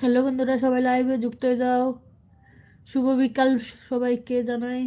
Hello বন্ধুরা সবাই লাইভে যুক্ত হয়ে যাও। শুভ বিকাল সবাইকে জানাই।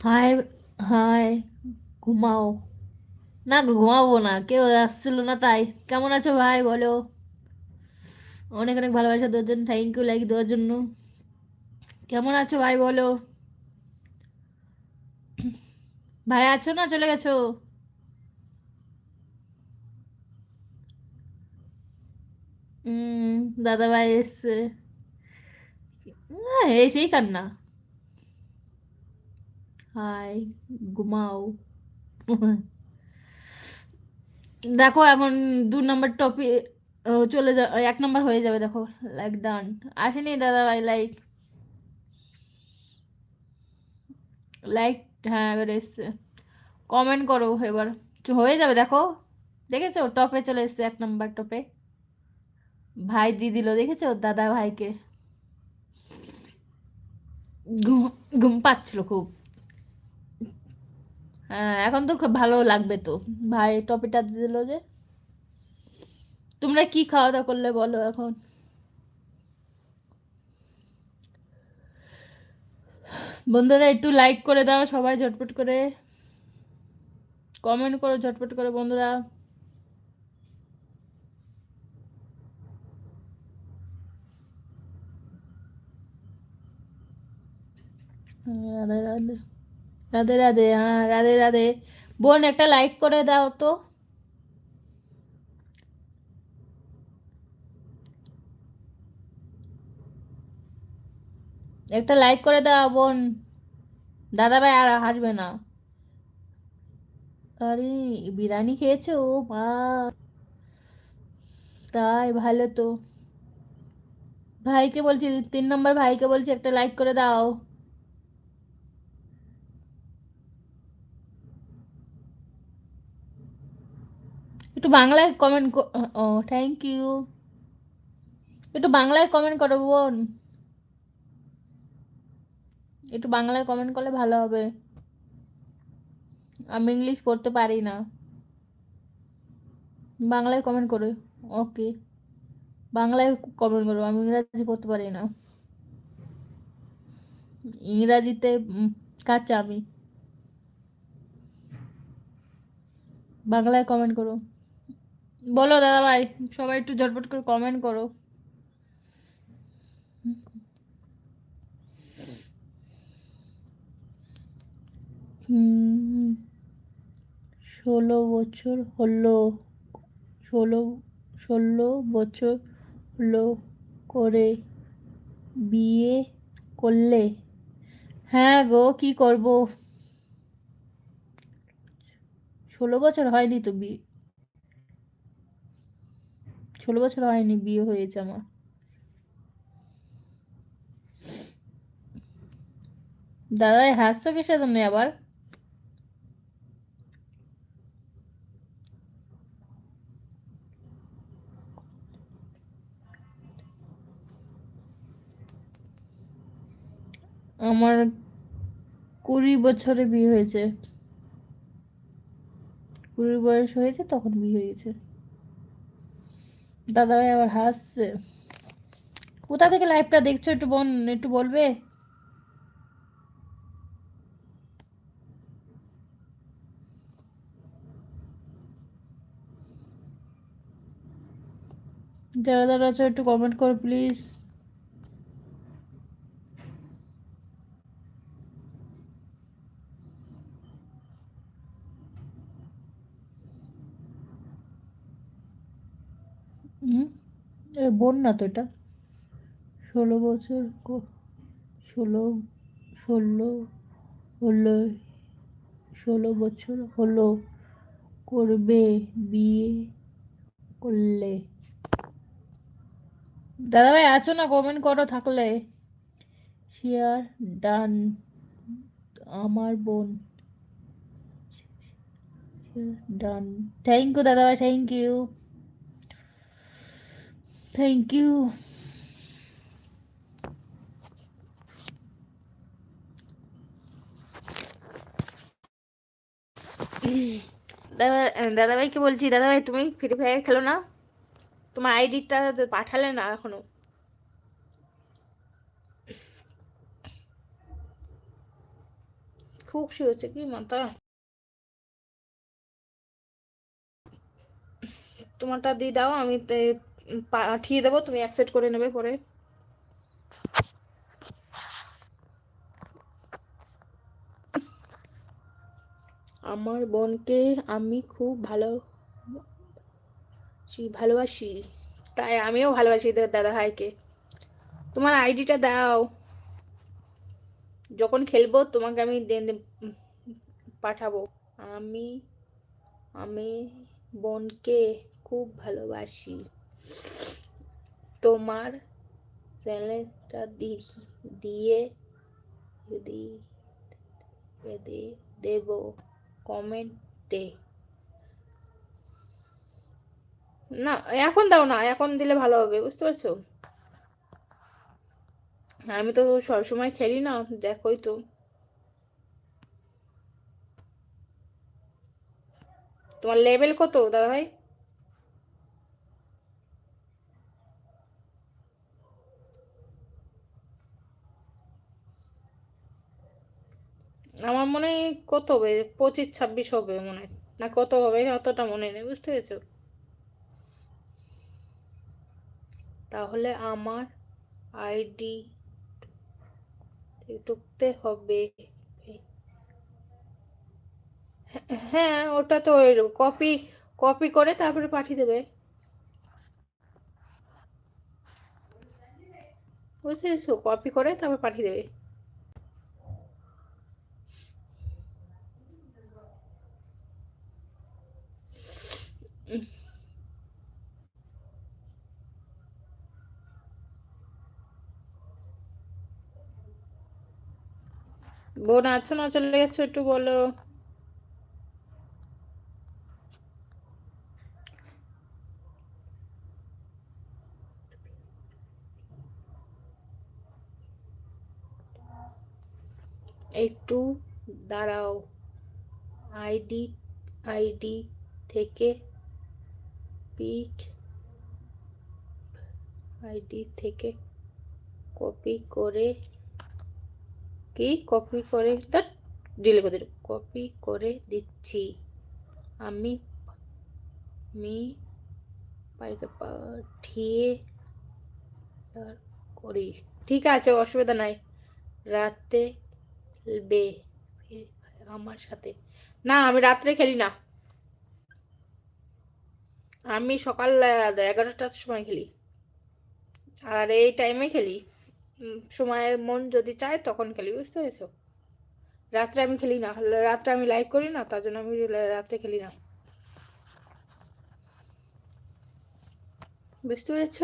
হাই হাই ঘুমাও। না গো, ঘুমাবো না কেউ আসছিল না তাই। কেমন আছো ভাই বলো। অনেক অনেক ভালোবাসা দেওয়ার জন্য থ্যাংক ইউ লাইক দেওয়ার জন্য। কেমন আছো ভাই বলো। ভাই আছো না চলে গেছো? দাদা ভাই এসছে। না এসেই কান্না। হাই, ঘুমাও। দেখো এখন দু নম্বর টপিক চলে যা এক নম্বর হয়ে যাবে, দেখো লাইক ডান আসেনি দাদা ভাই লাইক লাইক হ্যাঁ এবার এসছে। কমেন্ট করো এবার। হয়ে যাবে, দেখো। দেখেছ? টপে চলে এসছে এক নম্বর টপে ভাই দিয়ে দিল দেখেছ? দাদা ভাইকে। ঘুম ঘুম পাচ্ছিল খুব। এখন তো খুব ভালো লাগবে তো। ভাই টপিটা দিল যে, তোমরা কি খাওয়া দাওয়া করলে বলো এখন? বন্ধুরা একটু লাইক করে দাও সবাই ঝটপট করে। কমেন্ট করো, ঝটপট করে বন্ধুরা। রাধে রাধে। রাধে রাধে হ্যাঁ রাধে রাধে। বোন, একটা লাইক করে দাও তো। একটা লাইক করে দাও বোন। দাদা ভাই আর হাসবে না। আরে, বিরিয়ানি খেয়েছো? মা তাই, ভালো তো। ভাইকে বলছি, তিন নম্বর ভাইকে বলছি, একটা লাইক করে দাও। একটু বাংলায় কমেন্ট ও থ্যাংক ইউ একটু বাংলায় কমেন্ট করো বোন। একটু বাংলায় কমেন্ট করলে ভালো হবে। আমি ইংলিশ পড়তে পারি না। বাংলায় কমেন্ট করো ওকে বাংলায় কমেন্ট করো, আমি ইংরাজি পড়তে পারি না। ইংরাজিতে কাঁচা আমি। বাংলায় কমেন্ট করো। বলো দাদা ভাই সবাই একটু ঝটপট করে কমেন্ট করো। ষোলো বছর হলো, ষোলো ষোলো বছর হলো করে বিয়ে করলে? হ্যাঁ গো, কি করব? ষোলো বছর হয়নি তো বিয়ে। ষোলো বছর হয়নি, বিয়ে হয়েছে আমার। দাদাভাই হাসছো কিসের জন্য আবার? আমার কুড়ি বছরে বিয়ে হয়েছে। কুড়ি বয়স হয়েছে, তখন বিয়ে হয়েছে। দাদাভাই আবার হাসছে। কোথা থেকে লাইভটা দেখছ একটু বোন একটু বলবে? যারা যারা আছো একটু কমেন্ট করো প্লিজ হুম এ না তো এটা? ষোলো বছর ষোলো ষোলো, হলো, ষোলো বছর হলো করবে, বিয়ে করলে। দাদাভাই, আছো না? কমেন্ট করো থাকলে। শেয়ার ডান আমার বোন। ডান থ্যাংক ইউ দাদাভাই থ্যাংক ইউ থ্যাংক ইউ দাদা দাদাভাইকে বলছি দাদাভাই তুমি ফ্রি ফায়ার খেলো না? তোমার আইডিটা পাঠালে না এখনও? ফুকসি হচ্ছে কি মাথা? তোমারটা দিয়ে দাও আমি তে- পাঠিয়ে দেবো, তুমি অ্যাকসেপ্ট করে নেবে পরে। আমার বোনকে আমি খুব ভালো ভালোবাসি। তাই আমিও ভালোবাসি দাদা ভাইকে। তোমার আইডিটা দাও। যখন খেলব, তোমাকে আমি পাঠাবো। আমি আমি বোনকে খুব ভালোবাসি। তোমার চ্যানেলটা দিয়ে দেব কমেন্টে। না, এখন দাও না, এখন দিলে ভালো হবে, বুঝতে পারছ? আমি তো সবসময় খেলি না, দেখোই তো। তোমার লেভেল কত দাদা ভাই আমার মনে হয় কত হবে? পঁচিশ, ছাব্বিশ হবে মনে হয়। না কত হবে? অতটা মনে নেই বুঝতে পেরেছ? তাহলে আমার আইডি ঢুকতে হবে। হ্যাঁ ওটা তো কপি কপি করে তারপরে পাঠিয়ে দেবে। বুঝতে পেরেছ? কপি করে তারপরে পাঠিয়ে দেবে। বোন আছো না চলে গেছো, একটু বলো। একটু দাঁড়াও। আইডি আইডি থেকে পিক, আইডি থেকে কপি করে কি কপি করে তা ডিলে করে কপি করে দিচ্ছি। আমি আমি পাঠিয়ে করি। ঠিক আছে, অসুবিধা নাই। রাতে খেলবে আমার সাথে। না, আমি রাত্রে খেলি না। আমি সকাল, এগারোটার সময় খেলি। আর এই টাইমে খেলি। উম, সময় মন যদি চায় তখন খেলি বুঝতে পেরেছ? রাত্রে আমি খেলি না রাত্রে আমি লাইভ করি না তার জন্য আমি রাত্রে খেলি না। বুঝতে পেরেছ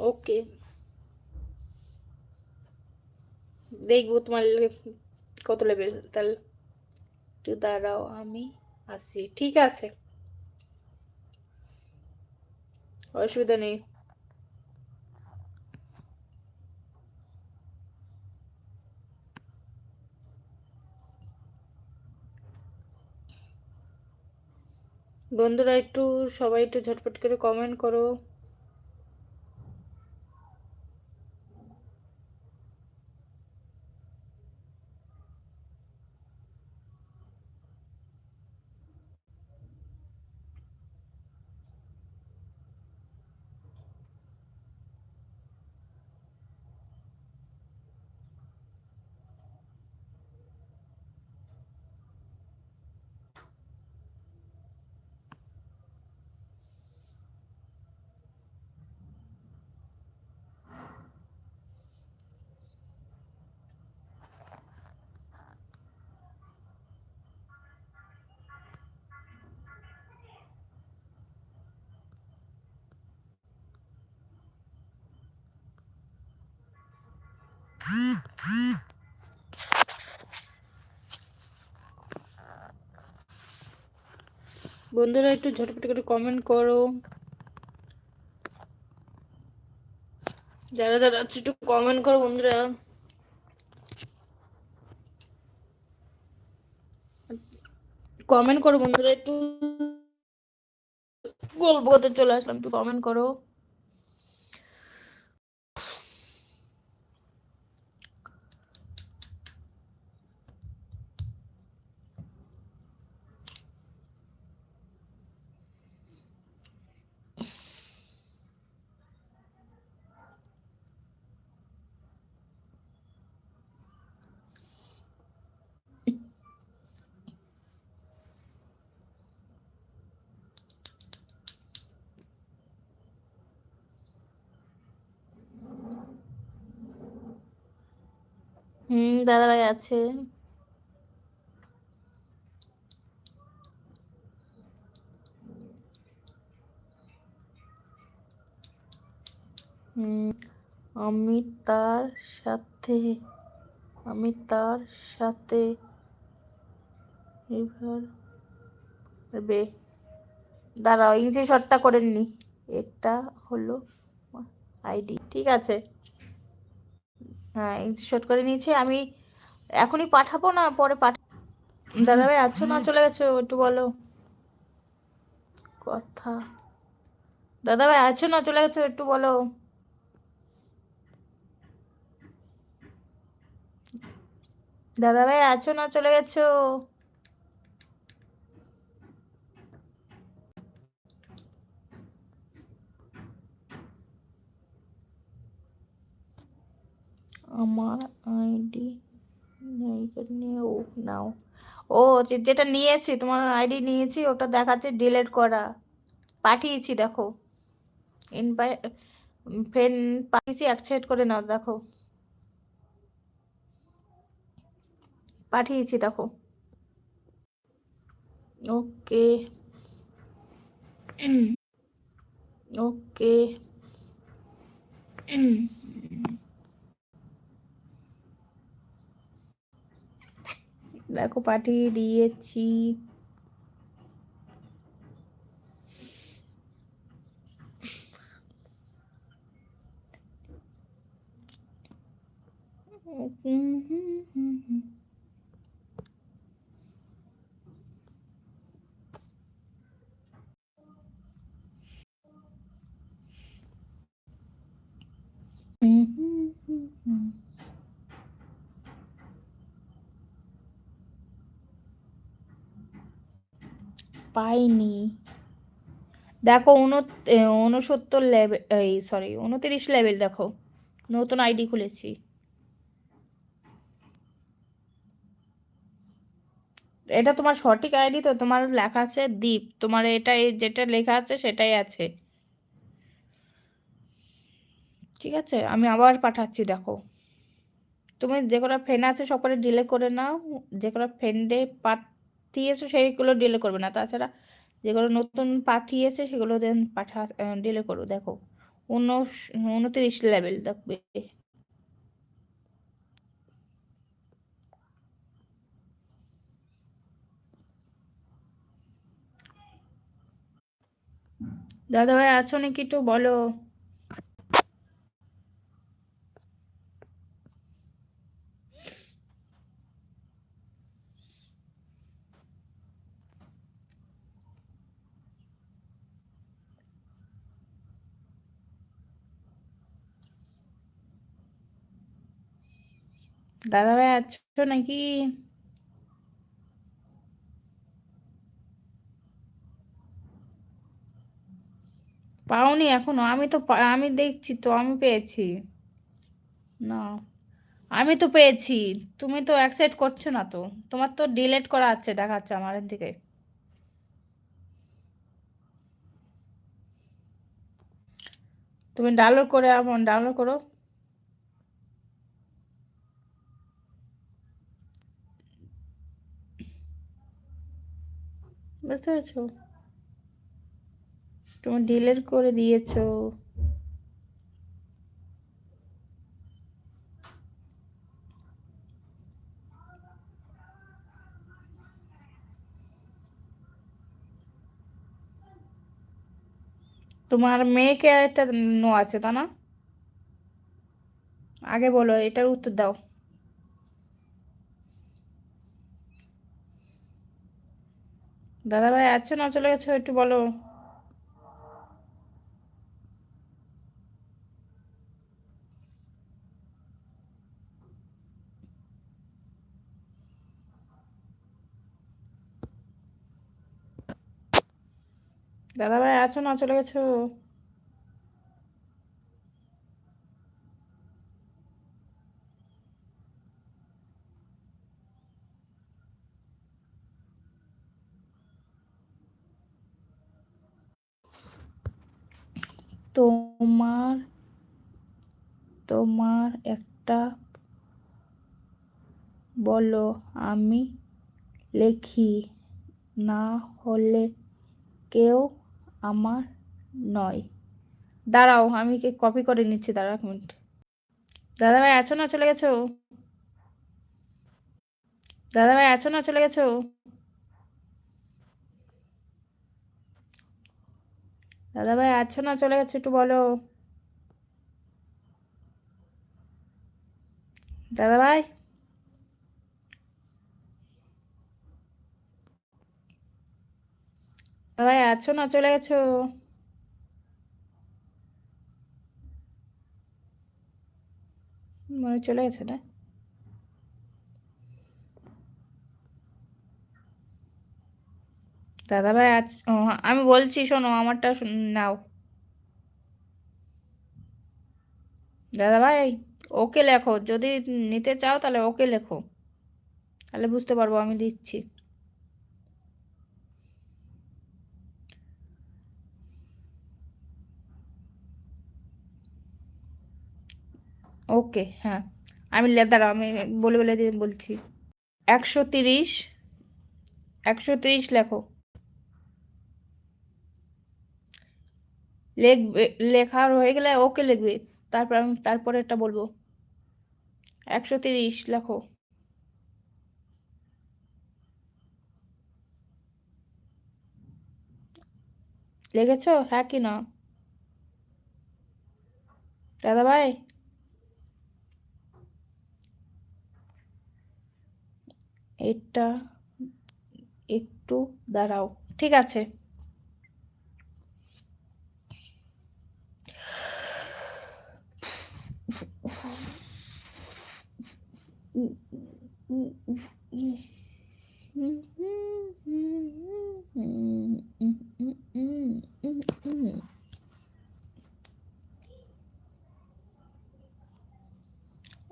ওকে দেখব তোমার কত লেভেল তাহলে একটু দাঁড়াও আমি আসি। ঠিক আছে। অসুবিধা নেই। বন্ধুরা একটু সবাই একটু ঝটপট করে কমেন্ট করো। বন্ধুরা একটু ঝটপট করে কমেন্ট করো। যারা যারা একটু কমেন্ট করো বন্ধুরা। কমেন্ট করো বন্ধুরা, একটু গল্প করতে চলে আসলাম, একটু কমেন্ট করো। হুম, দাদাভাই আছে। আমি তার সাথে, আমি তার সাথে বে দাঁড়াও ইংলিশ শর্টটা করে নি, এটা হলো আইডি ঠিক আছে? হ্যাঁ শর্ট করে নিয়েছি, আমি এখনই পাঠাবো না, পরে পাঠা দাদাভাই আছো না? চলে গেছো, একটু বলো। কথা। দাদাভাই আছো না? চলে গেছো, একটু বলো। দাদাভাই আছো না? চলে গেছো। আমার আইডি নিয়ে ও নাও। ও যেটা নিয়েছি, তোমার আইডি নিয়েছি, ওটা দেখাচ্ছে ডিলিট করা। পাঠিয়েছি, দেখো। ইনভাই ফ্রেন্ড পাঠিয়েছি অ্যাকসেপ্ট করে নাও, দেখো। পাঠিয়েছি, দেখো। ওকে। ওকে। দেখো পাঠিয়ে দিয়েছি। পাইনি। দেখো উন উনসত্তর লেভেল এই সরি উনতিরিশ লেভেল দেখো। নতুন আইডি খুলেছি। এটা তোমার সঠিক আইডি তো, তোমার লেখা আছে দীপ। তোমার এটা যেটা লেখা আছে সেটাই আছে। ঠিক আছে, আমি আবার পাঠাচ্ছি, দেখো। তুমি যে কটা ফ্রেন্ড আছে সব করে ডিলে করে নাও। যে কটা ফ্রেন্ডে পাঠিয়েছো সেইগুলো ডিলে করবে না। তাছাড়া যেগুলো নতুন পাঠিয়েছে সেগুলো দেন পাঠা ডিলে করো। দেখো উনত্রিশ লেভেল দেখবে। দাদা ভাই আছো নাকি একটু বলো? দাদা ভাই আছো নাকি পাওনি এখনও আমি তো আমি দেখছি তো আমি পেয়েছি না আমি তো পেয়েছি তুমি তো অ্যাকসেপ্ট করছ না তো তোমার তো ডিলেট করা আছে দেখাচ্ছে আমার দিকে তুমি ডাউনলোড করে ডাউনলোড করো বুঝতে পেরেছ? তুমি ডিলেট করে দিয়েছ। তোমার মেয়েকে একটা নো আছে তা না? আগে বলো, এটার উত্তর দাও। দাদা ভাই আছো না চলে গেছো? একটু বলো। দাদা ভাই আছো না চলে গেছো তোমার তোমার একটা বলো, আমি লেখি। না হলে কেউ আমার নয়। দাঁড়াও, আমি কি কপি করে নিচ্ছি, দাঁড়াও এক মিনিট দাদা ভাই আছো না চলে গেছো? দাদা ভাই আছো না চলে গেছো? দাদা ভাই আছো না চলে গেছো একটু বলো। দাদা ভাই ভাই আছো না? চলে গেছো? মনে চলে গেছে না? দাদা ভাই, আজ আমি বলছি, শোনো, আমারটা নাও। দাদা ভাই, ওকে লেখো। যদি নিতে চাও, তাহলে ওকে লেখো। তাহলে বুঝতে পারব, আমি দিচ্ছি। ওকে হ্যাঁ। আমি দাঁড়াও, আমি বলে বলে দিয়ে বলছি। একশো তিরিশ একশো তিরিশ লেখো। লেখবে লেখার হয়ে গেলে ওকে লিখবে। তারপর আমি, তারপরে একটা বলব। একশো তিরিশ লেখো। লেগেছ হ্যাঁ কি না? দাদা ভাই এটা একটু দাঁড়াও ঠিক আছে?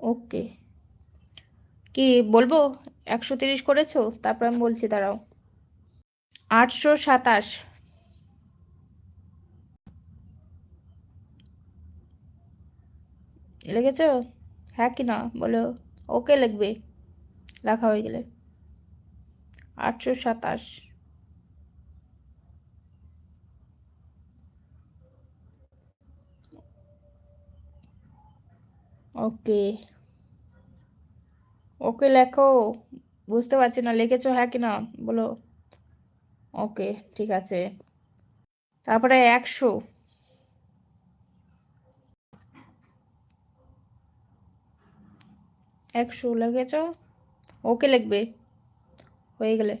ওকে কি বলব? একশো তিরিশ করেছ? তারপর আমি বলছি, দাঁড়াও। আটশো সাতাশ। লিখেছো হ্যাঁ কি না? বলো, ওকে লিখবে। লেখা হয়ে গেলে। আটশো সাতাশ। ওকে। ওকে লেখো। বুঝতে পারছি না, লিখেছো হ্যাঁ কি না? বলো। ওকে, ঠিক আছে। তারপরে একশো। একশো লিখেছ? ওকে লিখবে। হয়ে গেলে।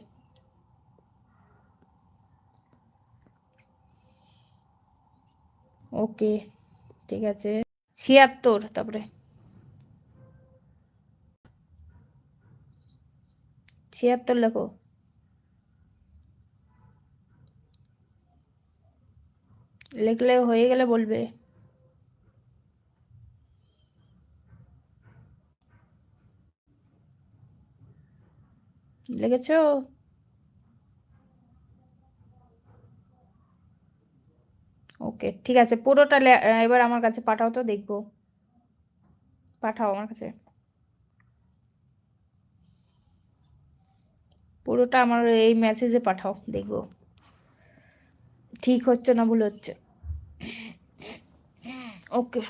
ওকে, ঠিক আছে। ছিয়াত্তর, তারপরে। ছিয়াত্তর লেখো লিখলে হয়ে গেলে বলবে লিখেছো ওকে ঠিক আছে, পুরোটা এবার আমার কাছে পাঠাও তো, দেখব। পাঠাও আমার কাছে। পুরোটা আমার এই মেসেজে পাঠাও, দেখব। ঠিক হচ্ছে না ভুল হচ্ছে? ওকে।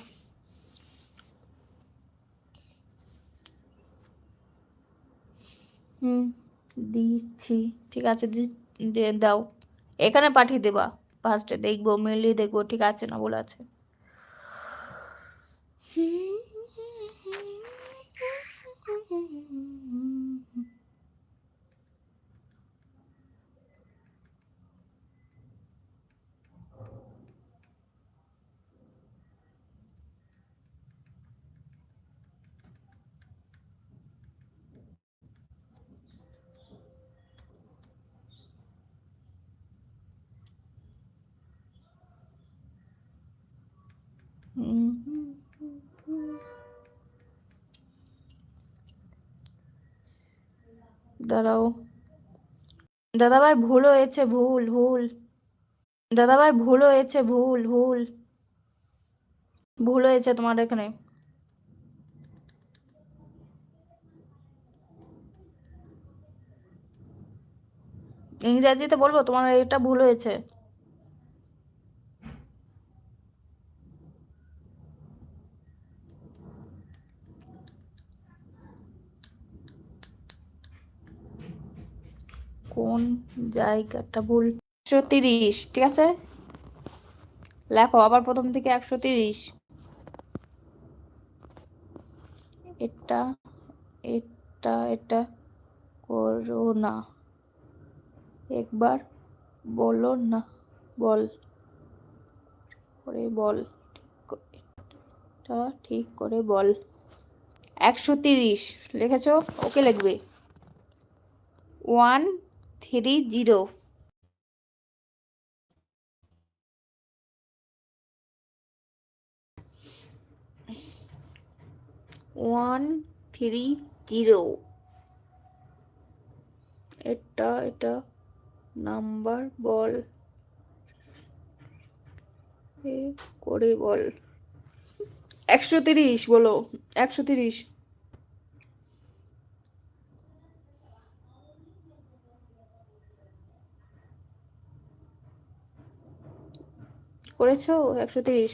হুম, দিচ্ছি। ঠিক আছে, দি- দাও। এখানে পাঠিয়ে দেবা ফার্স্টে দেখব মিলিয়ে দেখব, ঠিক আছে না বলে আছে? দাঁড়াও। দাদাভাই, ভুল হয়েছে, ভুল ভুল। দাদাভাই, ভুল হয়েছে, ভুল ভুল। ভুল হয়েছে তোমার এখানে। ইংরাজিতে বলব, তোমার এটা ভুল হয়েছে। জায়গাটা ভুল। একশো তিরিশ, ঠিক আছে? লেখো, আবার প্রথম থেকে একশো তিরিশ। এটা এটা এটা করো না। একবার বলো না, বল। করে বল এটা ঠিক করে বল। একশো তিরিশ, লিখেছো? ওকে লিখবে। One three zero. One three zero. এটা এটা, নাম্বার বল। করে বল। একশো তিরিশ বলো, একশো তিরিশ। করেছ? একশো তিরিশ।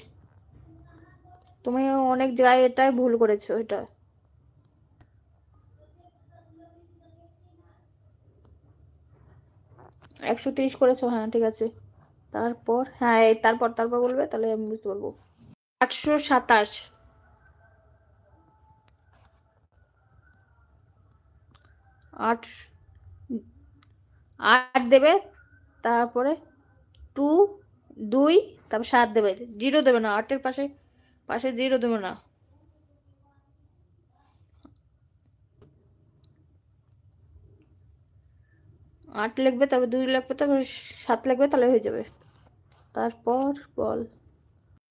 তুমি অনেক জায়গায় এটাই ভুল করেছ, এটা। একশো তিরিশ করেছ হ্যাঁ ঠিক আছে। তারপর হ্যাঁ তারপর তারপর বলবে, তাহলে আমি বুঝতে পারব। আটশো সাতাশ। আট আট দেবে, তারপরে টু, দুই তারপর সাত দেবে, জিরো দেবে না, আটের পাশে পাশে জিরো দেবে না। আট লিখবে, তারপর দুই লিখবে, তারপর সাত লাগবে তাহলে হয়ে যাবে। তারপর বল।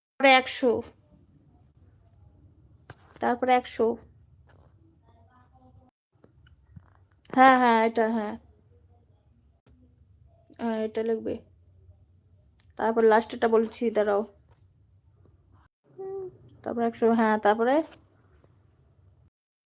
তারপরে একশো। তারপরে একশো। হ্যাঁ হ্যাঁ এটা হ্যাঁ। হ্যাঁ এটা লিখবে। তারপর লাস্টেরটা বলছি দাঁড়াও। তারপরে একশো হ্যাঁ তারপরে?